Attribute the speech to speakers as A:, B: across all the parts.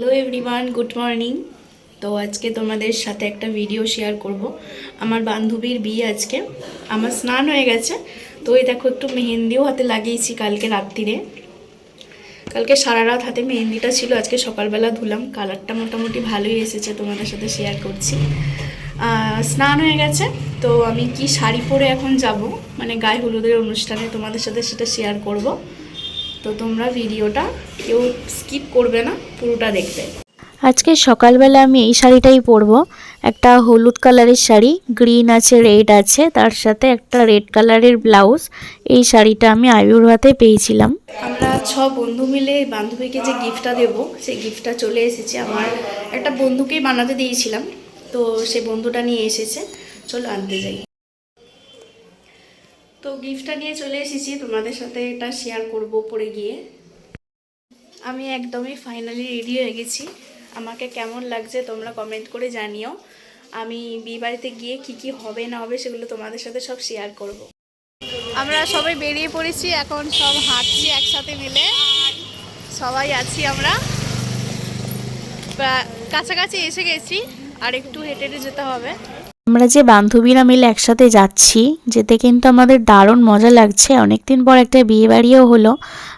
A: Hello everyone good morning তো আজকে তোমাদের সাথে একটা ভিডিও শেয়ার করব। আমার বান্ধবীর বিয়ে আজকে। আমার স্নান হয়ে গেছে। তো এই দেখো, একটু মেহেন্দিও হাতে লাগিয়েছি কালকে রাত্রিরে। কালকে সারা রাত হাতে মেহেন্দিটা ছিল, আজকে সকালবেলা ধুলাম। কালারটা মোটামুটি ভালোই এসেছে, তোমাদের সাথে শেয়ার করছি। স্নান হয়ে গেছে। তো আমি কি শাড়ি পরে এখন যাব? মানে গায়ে হলুদের অনুষ্ঠানে তোমাদের সাথে সেটা শেয়ার করব। তো তোমরা ভিডিওটা কেউ স্কিপ করবে না পুরোটা দেখবে।
B: আজকে সকালবেলা আমি এই শাড়িটাই পরবো। একটা হলুদ কালারের শাড়ি গ্রিন আছে রেড আছে তার সাথে একটা রেড কালারের ব্লাউজ। এই শাড়িটা আমি আয়ুর হাতে পেয়েছিলাম।
A: আমরা ছ বন্ধু মিলে বান্ধবীকে যে গিফটটা দেব সেই গিফটটা চলে এসেছে। আমার একটা বন্ধুকেই বানাতে দিয়েছিলাম তো সে বন্ধুটা নিয়ে এসেছে। চলো আনতে যাই। তো গিফটটা নিয়ে চলে এসেছি, তোমাদের সাথে এটা শেয়ার করব পরে গিয়ে। আমি একদমই ফাইনালি রেডি হয়ে গেছি। আমাকে কেমন লাগছে তোমরা কমেন্ট করে জানিও। আমি বিয়ে বাড়িতে গিয়ে কি কি হবে না হবে সেগুলো তোমাদের সাথে সব শেয়ার করব।
C: আমরা সবাই বেরিয়ে পড়েছি, এখন সব হাঁটছি একসাথে মিলে। সবাই আছি আমরা। কাছাকাছি এসে গেছি, আর একটু হেঁটে হেঁটে যেতে হবে।
B: আমরা যে বান্ধবীরা মিলে একসাথে যাচ্ছি, যেতে কিন্তু আমাদের দারুণ মজা লাগছে। অনেকদিন পর একটা বিয়ে বাড়িও হলো।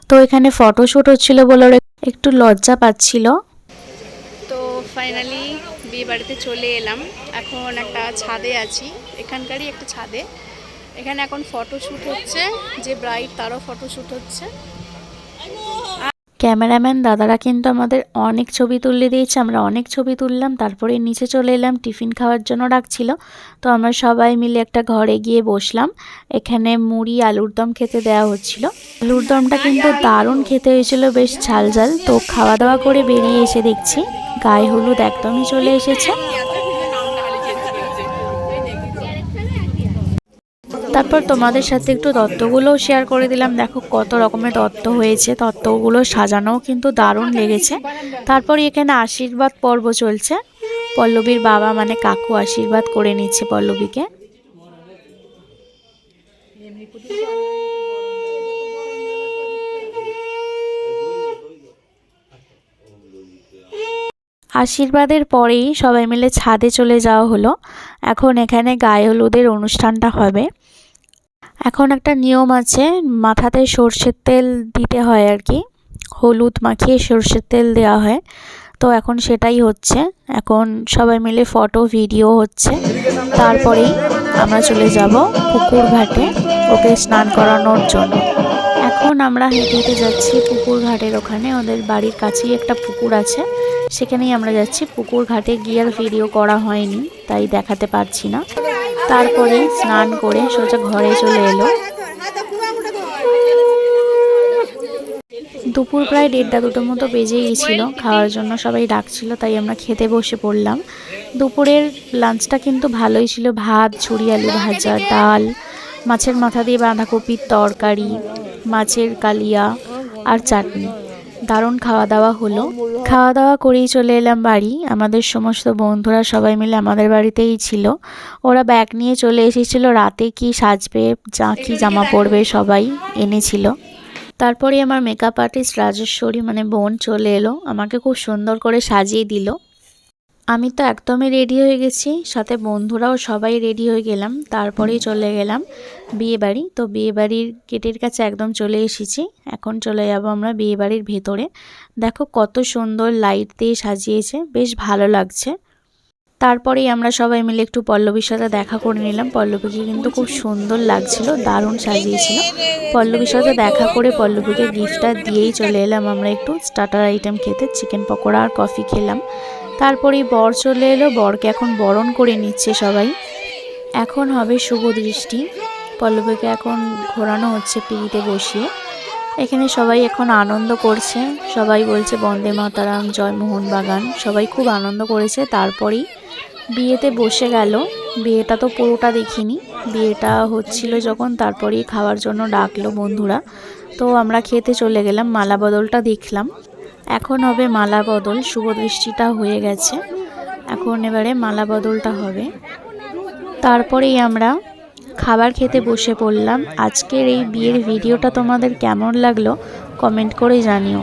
B: তো এখানে ফটোশ্যুট হচ্ছিল বলে একটু লজ্জা পাচ্ছিল।
C: তো ফাইনালি বিয়ে বাড়িতে চলে এলাম। এখন একটা ছাদে আছি। এখানকারই একটা ছাদে। এখানে এখন ফটোশ্যুট হচ্ছে। যে ব্রাইড তারও ফটোশ্যুট হচ্ছে।
B: ক্যামেরাম্যান দাদারা কিন্তু আমাদের অনেক ছবি তুলে দিয়েছে, আমরা অনেক ছবি তুললাম, তারপরে নিচে চলে এলাম, টিফিন খাওয়ার জন্য ডাকছিল। তো আমরা সবাই মিলে একটা ঘরে গিয়ে বসলাম, এখানে মুড়ি, আলুর দম খেতে দেওয়া হচ্ছিল। আলুর দমটা কিন্তু দারুণ খেতে হয়েছিল, বেশ ঝাল ঝাল তো খাওয়া দাওয়া করে বেরিয়ে এসে দেখছি, গায়ে হলুদ একদমই চলে এসেছে। তারপর তোমাদের সাথে একটু তত্ত্বগুলোও শেয়ার করে দিলাম। দেখো কত রকমের তত্ত্ব হয়েছে। তত্ত্বগুলো সাজানোও কিন্তু দারুণ লেগেছে। তারপর এখানে আশীর্বাদ পর্ব চলছে। পল্লবীর বাবা মানে কাকু আশীর্বাদ করে নিচ্ছে পল্লবীকে। আশীর্বাদের পরেই সবাই মিলে ছাদে চলে যাওয়া হলো। এখন এখানে গায়ে হলুদের অনুষ্ঠানটা হবে। এখন একটা নিয়ম আছে, মাথাতে সর্ষের তেল দিতে হয় আর কি। হলুদ মাখিয়ে সর্ষের তেল দেওয়া হয়। তো এখন সেটাই হচ্ছে। এখন সবাই মিলে ফটো, ভিডিও হচ্ছে। তারপরেই আমরা চলে যাব পুকুর ঘাটে ওকে স্নান করানোর জন্য। এখন আমরা হেঁটে হেঁটে যাচ্ছি পুকুর ঘাটের ওখানে। ওদের বাড়ির কাছেই একটা পুকুর আছে। সেখানেই আমরা যাচ্ছি। পুকুর ঘাটে গিয়ে ভিডিও করা হয়নি, তাই দেখাতে পারছি না। তারপরে স্নান করে সোজা ঘরে চলে এলো। দুপুর প্রায় দেড়টা, দুটোর মতো বেজে গিয়েছিল খাওয়ার জন্য সবাই ডাকছিল, তাই আমরা খেতে বসে পড়লাম। দুপুরের লাঞ্চটা কিন্তু ভালোই ছিল। ভাত ঝুড়ি আলু ভাজা, ডাল, মাছের মাথা দিয়ে বাঁধাকপির তরকারি, মাছের কালিয়া আর চাটনি। দারুণ খাওয়া দাওয়া হলো। খাওয়া দাওয়া করেই চলে এলাম বাড়ি। আমাদের সমস্ত বন্ধুরা সবাই মিলে আমাদের বাড়িতেই ছিল। ওরা ব্যাগ নিয়ে চলে এসেছিল। রাতে কি সাজবে যা কি জামা পরবে সবাই এনেছিল। তারপরে আমার মেকআপ আর্টিস্ট রাজেশ্বরী মানে বোন চলে এলো। আমাকে খুব সুন্দর করে সাজিয়ে দিল। আমি তো একদমই রেডি হয়ে গেছি। সাথে বন্ধুরাও সবাই রেডি হয়ে গেলাম। তারপরেই চলে গেলাম বিয়ে বাড়ি তো বিয়ে বাড়ির গেটের কাছে একদম চলে এসেছি। এখন চলে যাব আমরা বিয়ে বাড়ির ভেতরে। দেখো কত সুন্দর লাইট দিয়ে সাজিয়েছে। বেশ ভালো লাগছে। তারপরেই আমরা সবাই মিলে একটু পল্লবীর সাথে দেখা করে নিলাম। পল্লবীকে কিন্তু খুব সুন্দর লাগছিল। দারুণ সাজিয়েছিল। পল্লবীর সাথে দেখা করে পল্লবীকে গিফটটা দিয়েই চলে এলাম আমরা একটু। স্টার্টার আইটেম খেতে। চিকেন পকোড়া আর কফি খেলাম। তারপরেই বর চলে এলো। বরকে এখন বরণ করে নিচ্ছে সবাই। এখন হবে শুভ দৃষ্টি। পল্লবীকে এখন ঘোরানো হচ্ছে পিড়িতে বসিয়ে। এখানে সবাই এখন আনন্দ করছে। সবাই বলছে, বন্দে মাতারাম, জয় মোহনবাগান। সবাই খুব আনন্দ করেছে। তারপরেই বিয়েতে বসে গেল। বিয়েটা তো পুরোটা দেখিনি। বিয়েটা হচ্ছিল যখন তারপরেই খাওয়ার জন্য ডাকলো বন্ধুরা। তো আমরা খেতে চলে গেলাম। মালা বদলটা দেখলাম। এখন হবে মালা বদল, শুভ দৃষ্টিটা হয়ে গেছে। এখন এবারে মালা বদলটা হবে। তারপরেই আমরা খাবার খেতে বসে পড়লাম। আজকের এই বিয়ের ভিডিওটা তোমাদের কেমন লাগল, কমেন্ট করে জানিও।